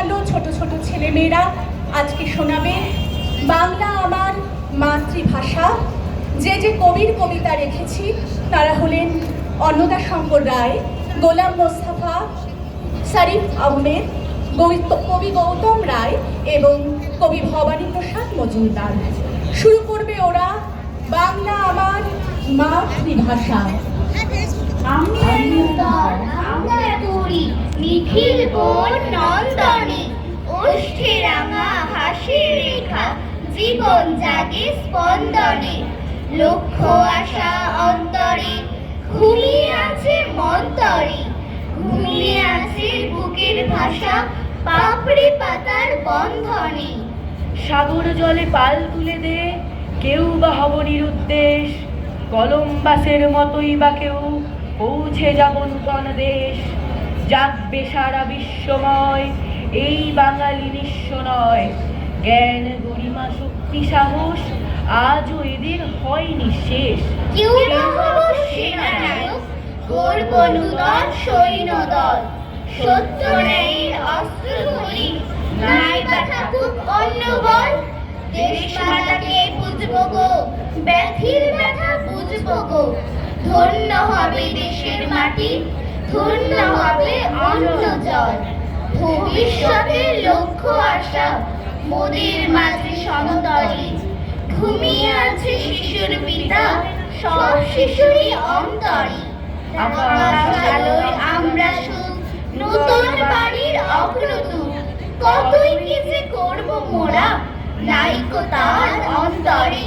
আলো ছোট ছোট ছেলেমেয়েরা আজকে শোনাবে বাংলা আমার মাতৃভাষা। যে যে কবির কবিতা রেখেছি, তারা হলেন অন্নদা শঙ্কর রায়, গোলাম মোস্তফা সারিফ আহমেদ কবি গৌতম রায় এবং কবি ভবানী প্রসাদ মজুমদার। শুরু করবে ওরা বাংলা আমার মাতৃভাষা। নিখিল বোন নন্দনে। ওষ্ঠে রাঙা হাসির রেখা, জীবন জাগে স্পন্দনে। লক্ষ্য আশা অন্তরে, ঘুমিয়ে আছে মন্তরে। ঘুমিয়ে আছে বুকের ভাষা, পাপড়ি পাতার বন্ধনে। সাগর জলে পাল তুলে দে, কেউ বা হব নিরুদ্দেশ কলম্বাসের মতোই বা কেউ পৌঁছে যাব নূতন দেশ। জাগবে সারা বিশ্বময়, এই বাঙালি নিঃস্ব নয়। জ্ঞান, গরিমা, শক্তি, সাহস, আজও এদের হয়নি শেষ সত্য ন্যায়ের অস্ত্র ধরি, নাই বা থাকুক অন্য বল। দেশ মাতাকে বুঝব গো, ব্যথির ব্যথা বুঝব গো। ধন্য হবে দেশের মাটি, ধন্য হবে অন্য জল। ভবিষ্যতের লক্ষ্য আশা, মোদের মাঝে সমতলে। ঘুমিয়ে আছে শিশুর পিতা, সব শিশুরই অন্তরে। আমরা নতুন বাড়ির অগ্রদূত। কতই কি যে করব মোরা? নাইকো তার অন্তরে।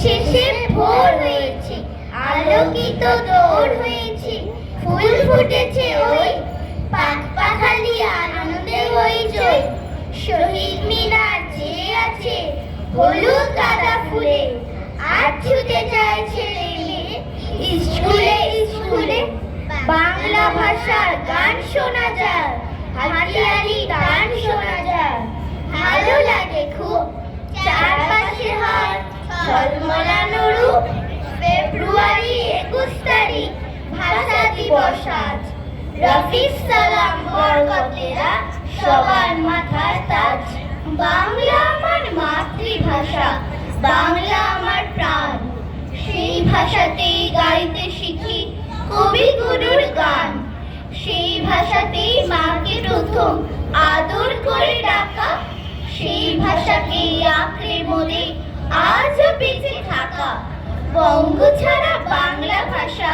শেষে ভোর হয়েছে, আলোকিত দৌড় হয়েছে, ফুল ফুটেছে ওই পাখ পাখালি আনন্দে হইচই শহীদ মিনার যে আছে হলুদ গাঁদা ফুলে, আর ছুটে যায় ছেলে স্কুলে স্কুলে বাংলা ভাষার গান শোনা যায় হাতিয়ারি গান শোনা যায়। ভালো লাগে খুব। চারপাশে রূপ ফেব্রুয়ারি একুশ তারিখ, ভাষা দিবস আজ। রফিক সালাম বরকতেরা সবার মাথার তাজ। বাংলা আমার মাতৃভাষা, বাংলা আমার প্রাণ। সেই ভাষাতেই গাইতে শিখি কবিগুরুর গান। সেই ভাষাতেই মাকে প্রথম ভাষাকেই আঁকড়ে মনে আজও বেঁচে থাকা। বঙ্গ ছাড়া বাংলা ভাষা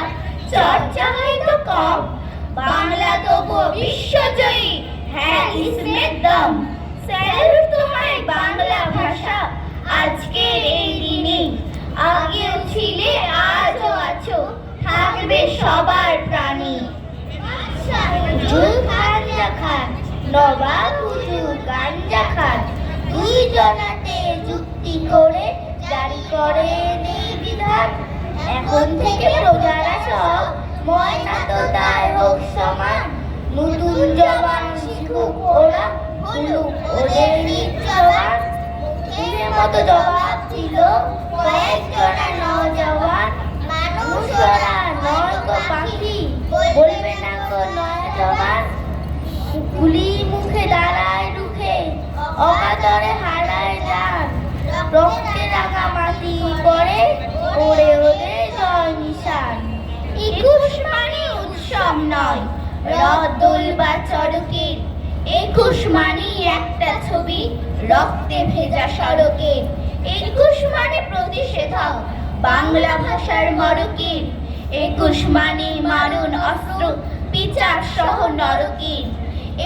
চর্চা হয়তো কম। বাংলা তবু বিশ্বজয়ী হ্যাঁ ইসমের দম স্যালুট তোমায় বাংলা ভাষা আজকের এই দিনে আগেও ছিলে, আজও আছো, থাকবে সবার প্রাণী। হুজুর গাঞ্জা খান, নবাব হুজুর গাঞ্জা খান। জনাতে যুক্তি করে জারি করে এই বিধান। এখন থেকে প্রজারা সব ময়না তো তার হোক সমান। নতুন জবান শিখুক ওরা, বলুক ওদের জবান মুখের মতো জবাব দিল কয়েক জনা নজওয়ান। মানুষ ওরা নয় তো পাখি, বলবে না গো নয় জবান গুলি মুখে দাঁড়ায় রুখে, অকাতরে রক্তে রাঙা মাটি পড়ে ওরে ওদের জয় একুশ মানে উৎসব নয় রদুল বা চড়কের। একুশ মানে একটা ছবি, রক্তে ভেজা সড়কে একুশ মানে প্রতিষেধক, বাংলা ভাষার মরকের। একুশ মানে মারণ অস্ত্র, বিচার সহ নরকের।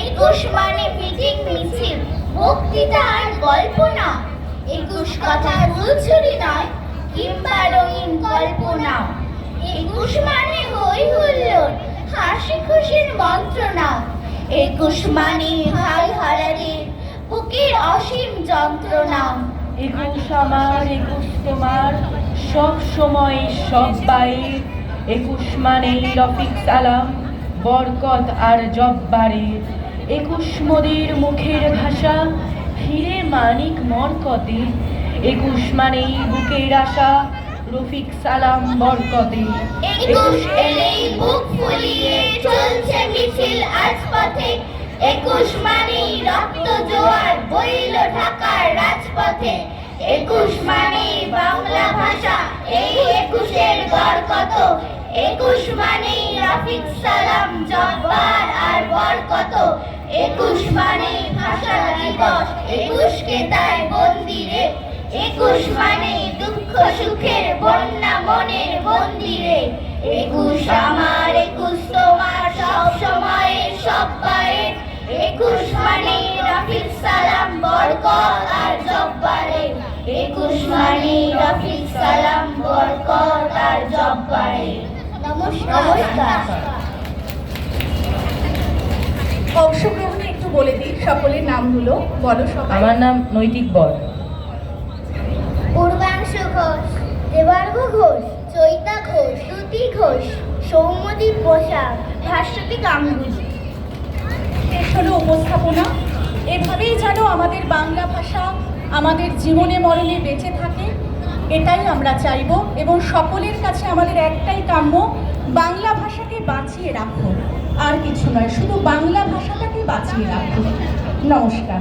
একুশ মানে মিটিং মিছিল, বক্তৃতা আর গল্প না একুশ কথা ফুলছুরি নয় কিংবা রঙিন কল্পনা একুশ মানে হই হুল্লোড়, হাসি খুশির মন্ত্রণা একুশ মানে ভাই হারারে বুকের অসীম যন্ত্রণা একুশ আমার, একুশ তোমার, সব সময়, সব বাইর। একুশ মানে রফিক সালাম, বরকত আর জব্বারে একুশ মোদের মুখের ভাষা হিরে মানিক মরকতে, একুশ মানেই বুকের আশা, রফিক সালাম বরকতে। একুশ এলেই বুক ফুলিয়ে চলছে মিছিল আজ পথে। একুশ মানে রক্ত জোয়ার বইল ঢাকার রাজপথে। একুশ মানে বাংলা ভাষা, এই একুশের গড় কত একুশ মানে রফিক সালাম জব্বার আর বরকত। একুশ মানে ভাষা দিবস একুশকে তাই বন্দিরে একুশ মানে দুঃখ সুখের বন্যা মনের মন্দিরে একুশ আমার একুশ তোমার সব সময়ের সব পায়ের একুশ মানে রফিক সালাম বরকত আর জব্বারে একুশ মানে রফিক সালাম বরকত আর জব্বারে নমস্কার। নমস্কার। অংশগ্রহণে বলে দিই সকলের নামগুলো বলো সবাই। আমার নাম নৈতিক বর। পূর্বাংশ ঘোষ দেবার্ঘ ঘোষ চৈতা ঘোষ শ্রুতি ঘোষ সৌম্যদীপ বসাক ভাস্বতী গাঙ্গুলি। শেষ হলো উপস্থাপনা। এভাবেই যেন আমাদের বাংলা ভাষা আমাদের জীবনে মরণে বেঁচে থাকে। এটাই আমরা চাইব এবং সকলের কাছে আমাদের একটাই কাম্য, বাংলা ভাষাকে বাঁচিয়ে রাখো। আর কিছু নয়, শুধু বাংলা ভাষাটাকে বাঁচিয়ে রাখো। নমস্কার।